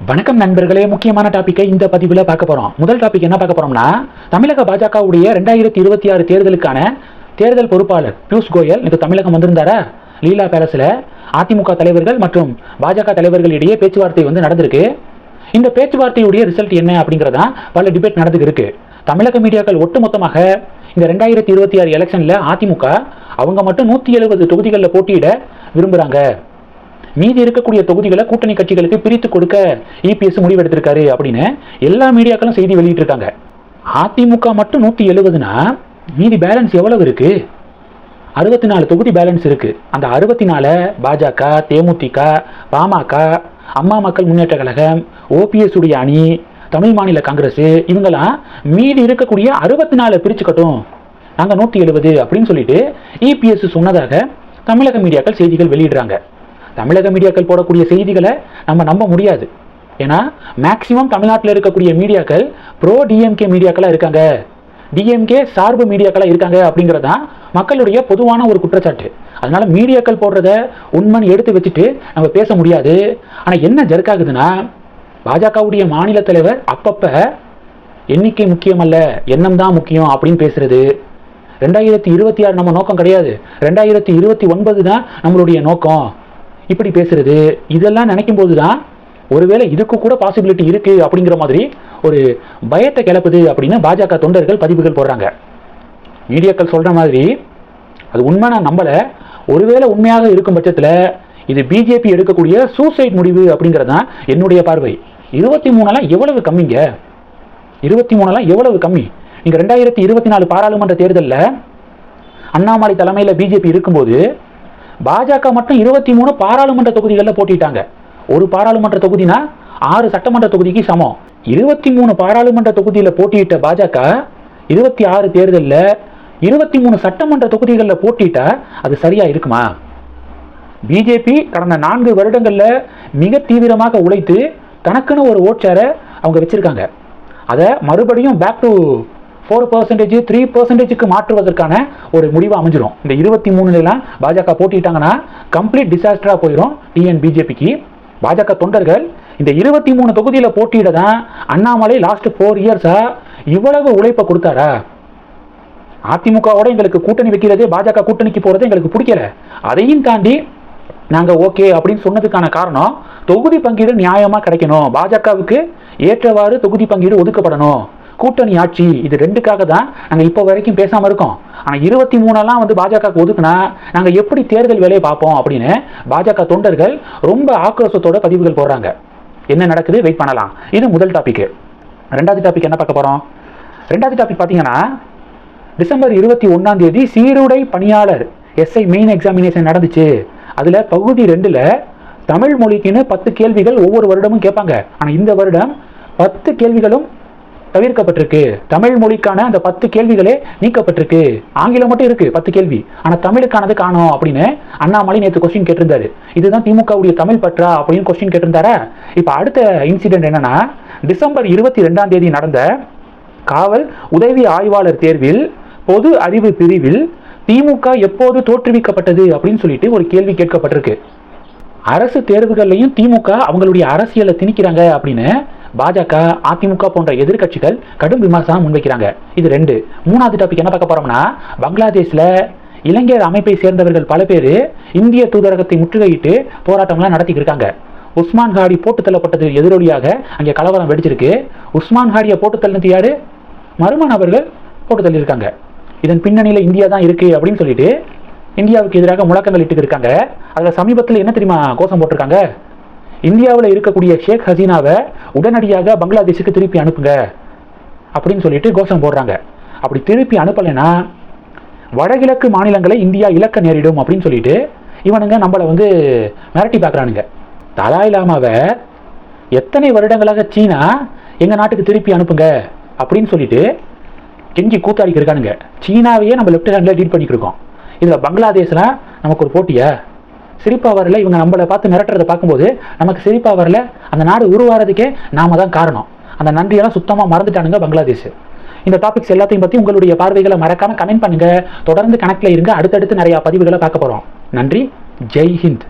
வணக்கம் நண்பர்களே முக்கியமான டாப்பிக்கை இந்த பதிவில் பார்க்க போகிறோம் முதல் டாபிக் என்ன பார்க்க போகிறோம்னா தமிழக பாஜகவுடைய ரெண்டாயிரத்தி இருபத்தி ஆறு தேர்தலுக்கான தேர்தல் பொறுப்பாளர் பியூஷ் கோயல் இது தமிழகம் வந்திருந்தாரா? லீலா பேலஸில் அதிமுக தலைவர்கள் மற்றும் பாஜக தலைவர்களிடையே பேச்சுவார்த்தை வந்து நடந்திருக்கு. இந்த பேச்சுவார்த்தையுடைய ரிசல்ட் என்ன அப்படிங்கிறதா பல டிபேட் நடந்துக்கு இருக்கு தமிழக மீடியாக்கள் ஒட்டுமொத்தமாக இந்த ரெண்டாயிரத்தி இருபத்தி ஆறு எலெக்ஷனில் அதிமுக அவங்க மட்டும் நூற்றி எழுபது தொகுதிகளில் போட்டியிட விரும்புகிறாங்க மீதி இருக்கக்கூடிய தொகுதிகளை கூட்டணி கட்சிகளுக்கு பிரித்து கொடுக்க இபிஎஸ் முடிவெடுத்திருக்காரு அப்படின்னு எல்லா மீடியாக்களும் செய்தி வெளியிட்டிருக்காங்க. அதிமுக மட்டும் நூற்றி எழுபதுனா மீதி பேலன்ஸ் எவ்வளவு இருக்கு? அறுபத்தி நாலு தொகுதி பேலன்ஸ் இருக்கு. அந்த அறுபத்தி நாலு பாஜக தேமுதிக பாமக அம்மா மக்கள் முன்னேற்ற கழகம் ஓபிஎஸ் உடைய அணி தமிழ் மாநில காங்கிரஸ் இவங்கெல்லாம் மீதி இருக்கக்கூடிய அறுபத்தி நாலு பிரிச்சுக்கட்டும். நாங்கள் நூற்றி எழுபது அப்படின்னு சொல்லிட்டு இபிஎஸ் சொன்னதாக தமிழக மீடியாக்கள் செய்திகள் வெளியிடுறாங்க. தமிழக மீடியாக்கள் போடக்கூடிய செய்திகளை நம்ம நம்ப முடியாது. ஏன்னா மேக்சிமம் தமிழ்நாட்டில் இருக்கக்கூடிய மீடியாக்கள் ப்ரோ டிஎம்கே மீடியாக்களாக இருக்காங்க. டிஎம்கே சார்பு மீடியாக்களாக இருக்காங்க அப்படிங்கிறது தான் மக்களுடைய பொதுவான ஒரு குற்றச்சாட்டு. அதனால் மீடியாக்கள் போடுறத உண்மைன்னு எடுத்து வச்சுட்டு நம்ம பேச முடியாது. ஆனால் என்ன ஜெர்க்காகுதுன்னா பாஜகவுடைய மாநில தலைவர் அப்பப்போ எண்ணிக்கை முக்கியமல்ல எண்ணம் தான் முக்கியம் அப்படின்னு பேசுறது. ரெண்டாயிரத்தி இருபத்தி ஆறு நம்ம நோக்கம் கிடையாது. ரெண்டாயிரத்தி இருபத்தி ஒன்பது தான் நம்மளுடைய நோக்கம். இப்படி பேசுறது இதெல்லாம் நினைக்கும் போது தான் ஒருவேளை இதுக்கு கூட பாசிபிலிட்டி இருக்கு அப்படிங்கிற மாதிரி ஒரு பயத்தை கிளப்புது அப்படின்னு பாஜக தொண்டர்கள் பதிவுகள் போடுறாங்க. மீடியாக்கள் சொல்ற மாதிரி அது உண்மை நான் நம்பல. ஒருவேளை உண்மையாக இருக்கும் பட்சத்தில் இது பிஜேபி எடுக்கக்கூடிய சூசைட் முடிவு அப்படிங்கிறது தான் என்னுடைய பார்வை. இருபத்தி மூணெல்லாம் எவ்வளவு கம்மிங்க? இருபத்தி மூணெல்லாம் எவ்வளவு கம்மி? நீங்கள் ரெண்டாயிரத்தி இருபத்தி நாலு பாராளுமன்ற தேர்தலில் அண்ணாமலை தலைமையில் பிஜேபி இருக்கும்போது பாஜக மட்டும் இருபத்தி மூணு பாராளுமன்ற தொகுதிகளில் போட்டிட்டாங்க ஒரு பாராளுமன்ற தொகுதினா ஆறு சட்டமன்ற தொகுதிக்கு சமம். இருபத்தி மூணு பாராளுமன்ற தொகுதியில் போட்டியிட்ட பாஜக இருபத்தி ஆறு தேர்தலில் இருபத்தி மூணு சட்டமன்ற தொகுதிகளில் போட்டிட்டா அது சரியா இருக்குமா? பிஜேபி கடந்த நான்கு வருடங்களில் மிக தீவிரமாக உழைத்து தனக்குன்னு ஒரு ஓட்சாரை அவங்க வச்சிருக்காங்க. அதை மறுபடியும் back to four percentage three பர்சன்டேஜுக்கு மாற்றுவதற்கான ஒரு முடிவு அமைஞ்சிடும் இந்த இருபத்தி மூணுலாம் பாஜக போட்டிட்டாங்கன்னா கம்ப்ளீட் டிசாஸ்டராக போயிடும் டிஎன் பிஜேபிக்கு பாஜக தொண்டர்கள் இந்த இருபத்தி மூணு தொகுதியில் போட்டியிட தான் அண்ணாமலை லாஸ்ட் ஃபோர் இயர்ஸாக இவ்வளவு உழைப்பை கொடுத்தாரா? அதிமுகவோட எங்களுக்கு கூட்டணி வைக்கிறதே பாஜக கூட்டணிக்கு போகிறது எங்களுக்கு பிடிக்கல. அதையும் தாண்டி நாங்கள் ஓகே அப்படின்னு சொன்னதுக்கான காரணம் தொகுதி பங்கீடு நியாயமாக கிடைக்கணும். பாஜகவுக்கு ஏற்றவாறு தொகுதி பங்கீடு ஒதுக்கப்படணும். கூட்டணி ஆட்சி இது ரெண்டுக்காக தான் நாங்கள் இப்போ வரைக்கும் பேசாமல் இருக்கோம். ஆனால் இருபத்தி மூணெல்லாம் வந்து பாஜகவுக்கு ஒதுக்குனா நாங்கள் எப்படி தேர்தல் வேலையை பார்ப்போம் அப்படின்னு பாஜக தொண்டர்கள் ரொம்ப ஆக்ரோஷத்தோட பதிவுகள் போடுறாங்க. என்ன நடக்குது? வெயிட் பண்ணலாம். இது முதல் டாபிக் ரெண்டாவது டாபிக் என்ன பார்க்க போகிறோம் ரெண்டாவது டாபிக் பார்த்தீங்கன்னா டிசம்பர் இருபத்தி ஒன்றாம் தேதி சீருடை பணியாளர் எஸ்ஐ மெயின் எக்ஸாமினேஷன் நடந்துச்சு. அதில் பகுதி ரெண்டில் தமிழ் மொழிக்குன்னு பத்து கேள்விகள் ஒவ்வொரு வருடமும் கேட்பாங்க. ஆனால் இந்த வருடம் பத்து கேள்விகளும் தவிர்க்கப்பட்டிருக்கு. தமிழ் மொழிக்கான அந்த பத்து கேள்விகளே நீக்கப்பட்டிருக்கு. ஆங்கிலம் மட்டும் இருக்கு பத்து கேள்வி. ஆனால் தமிழுக்கானது காணோம் அப்படின்னு அண்ணாமலை நேற்று கொஸ்டின் கேட்டிருந்தாரு. இதுதான் திமுகவுடைய தமிழ் பற்றா அப்படின்னு கொஸ்டின் கேட்டிருந்தாரா? இப்போ அடுத்த இன்சிடென்ட் என்னன்னா டிசம்பர் இருபத்தி ரெண்டாம் தேதி நடந்த காவல் உதவி ஆய்வாளர் தேர்வில் பொது அறிவு பிரிவில் திமுக எப்போது தோற்றுவிக்கப்பட்டது அப்படின்னு சொல்லிட்டு ஒரு கேள்வி கேட்கப்பட்டிருக்கு. அரசு தேர்வுகள்லையும் திமுக அவங்களுடைய அரசியலை திணிக்கிறாங்க அப்படின்னு பாஜக அதிமுக போன்ற எதிர்க்கட்சிகள் கடும் விமர்சனம் முன்வைக்கிறாங்க. இது ரெண்டு. மூணாவது டாபிக் என்ன பார்க்க போறோம்னா பங்களாதேஷில் இளைஞர் அமைப்பை சேர்ந்தவர்கள் பல பேர் இந்திய தூதரகத்தை முற்றுகையிட்டு போராட்டம்லாம் நடத்திக்கிட்டு இருக்காங்க உஸ்மான் ஹாடி போட்டு தள்ளப்பட்டது எதிரொலியாக அங்கே கலவரம் வெடிச்சிருக்கு. உஸ்மான் ஹாடியை போட்டு தள்ளினது யாரு? மர்ம நபர்கள் போட்டு தள்ளியிருக்காங்க. இதன் பின்னணியில் இந்தியா தான் இருக்கு அப்படின்னு சொல்லிட்டு இந்தியாவுக்கு எதிராக முழக்கங்கள் இட்டுக்கு இருக்காங்க அதில் சமீபத்தில் என்ன தெரியுமா கோஷம் போட்டிருக்காங்க? இந்தியாவில் இருக்கக்கூடிய ஷேக் ஹசீனாவை உடனடியாக பங்களாதேஷுக்கு திருப்பி அனுப்புங்க அப்படின்னு சொல்லிட்டு கோஷம் போடுறாங்க. அப்படி திருப்பி அனுப்பலைன்னா வடகிழக்கு மாநிலங்களை இந்தியா இலக்க நேரிடும் அப்படின்னு சொல்லிட்டு இவனுங்க நம்மளை வந்து மிரட்டி பார்க்குறானுங்க. தலாய் லாமாவை எத்தனை வருடங்களாக சீனா எங்கள் நாட்டுக்கு திருப்பி அனுப்புங்க அப்படின்னு சொல்லிட்டு கெஞ்சி கூத்தாடிக்கு இருக்கானுங்க. சீனாவையே நம்ம லெஃப்ட் ஹேண்டில் டீட் பண்ணிக்கிருக்கோம் இதில் பங்களாதேஷில் நமக்கு ஒரு போட்டியா? சிரிப்பா வரல இவங்க நம்மளை பார்த்து மிரட்டுறதை பார்க்கும்போது நமக்கு சிரிப்பா வரல அந்த நாடு உருவாகிறதுக்கே நாம தான் காரணம். அந்த நன்றியெல்லாம் சுத்தமாக மறந்துட்டானுங்க பங்களாதேஷ். இந்த டாபிக்ஸ் எல்லாத்தையும் பற்றி உங்களுடைய பார்வைகளை மறக்காம கமெண்ட் பண்ணுங்க. தொடர்ந்து கணக்கில் இருங்க. அடுத்தடுத்து நிறைய பதிவுகளை பார்க்க போகிறோம் நன்றி. ஜெய் ஹிந்த்.